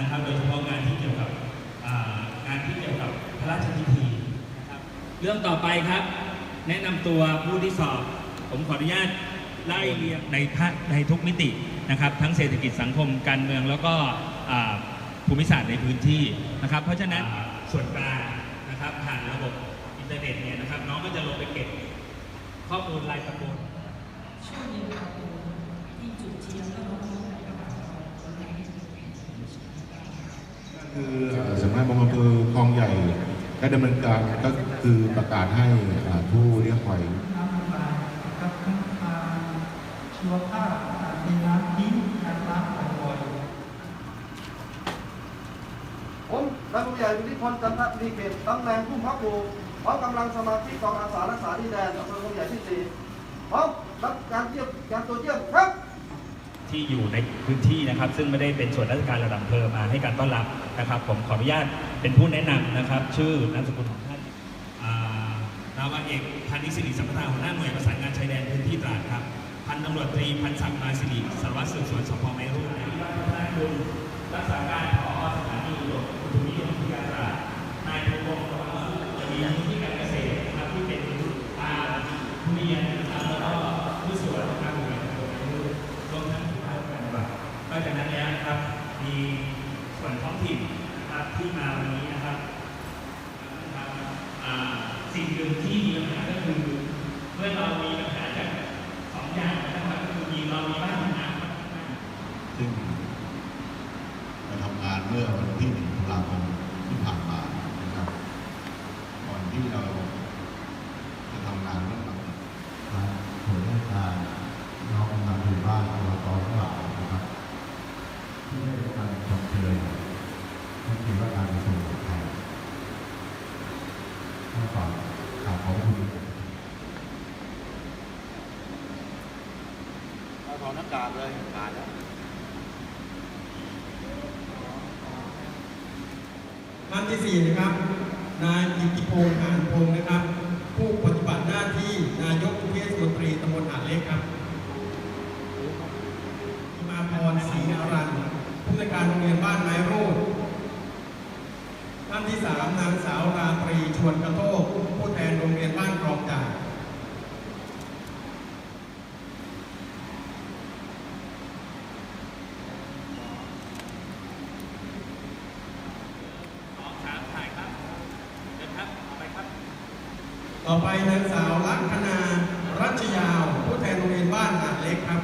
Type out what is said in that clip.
นะครับ โดยเฉพาะงานที่เกี่ยวกับงานที่เกี่ยวกับพระราชพิธีนะครับเรื่องต่อไปครับ แนะนำตัวผู้ที่สอบ ผมขออนุญาตไล่เรียงในภาคในทุกมิตินะครับ ทั้งเศรษฐกิจสังคมการเมืองแล้วก็ภูมิศาสตร์ในพื้นที่นะครับ เพราะฉะนั้นส่วนกลางนะครับผ่านระบบอินเทอร์เน็ตเนี่ยนะครับน้องก็จะลงไปเก็บข้อมูลรายตำบล ชื่อยินดี อำเภอคลองใหญ่ได้ดำเนินการก็คือประกาศให้ผู้เลี้ยงหอยน้ำลายกับน้ำตาชีวภาพมีน้ำทิ้งการล้างบ่อยผมนายผู้ใหญ่วินิพนธ์จันทดีเขตตำแหน่งผู้พักผูพร้อมกำลังสมาชิกกองอาสารักษาดินแดนอำเภอคลองใหญ่ที่สี่พร้อมรับการเยี่ยมการตัวเยี่ยมครับ ที่อยู่ในพื้นที่นะครับ ซึ่งไม่ได้เป็นส่วนราชการระดับอำเภอมาให้การต้อนรับนะครับ ผมขออนุญาตเป็นผู้แนะนำนะครับ ชื่อนามสกุลของท่านอ่านาวาเอกพันิสิริสัมพัทาหัวหน้าหน่วยประสานงานชายแดนพื้นที่ตราดครับพันตำรวจตรีพันศักดิ์มาสิริสารวัตรสืบสวนสพไมรุ่นนายคุณรักษาการ ส่วนท้องถิ่นนะครับที่มาวันนี้นะครับสิ่งหนึ่งที่มีปัญหาก็คือเมื่อเรามีปัญหาจากสองอย่างนะครับก็คือมีเรามีบ้านมีน้ำซึ่งเราทำงานเมื่อวันที่หนึ่งตุลาคมที่ผ่านมานะครับก่อนที่เราจะทำงานเรื่องหลัก ทางส่วนราชการน้องกำลังอยู่บ้านอบตทั้งหลายนะครับ ที่ได้รับการชมเชยท่านที่ว่าการกระทรวงการคลัง ต้องฝากกราขอบคุณเอาถอดหน้ากากเลยกาดแล้วท่านที่สี่นะครับ นายกิติพงษ์หานพงศ์นะครับ ผู้ปฏิบัติหน้าที่นายกเทศมนตรีตำบลหาดเล็กครับมาพรศรีอารันผู้ในการโรงเรียนบ้านไม้โรดท่านที่สามนางสาว ต่อไปนางสาวลักษณารัชยาว ผู้แทนโรงเรียนบ้านหาดเล็กครับ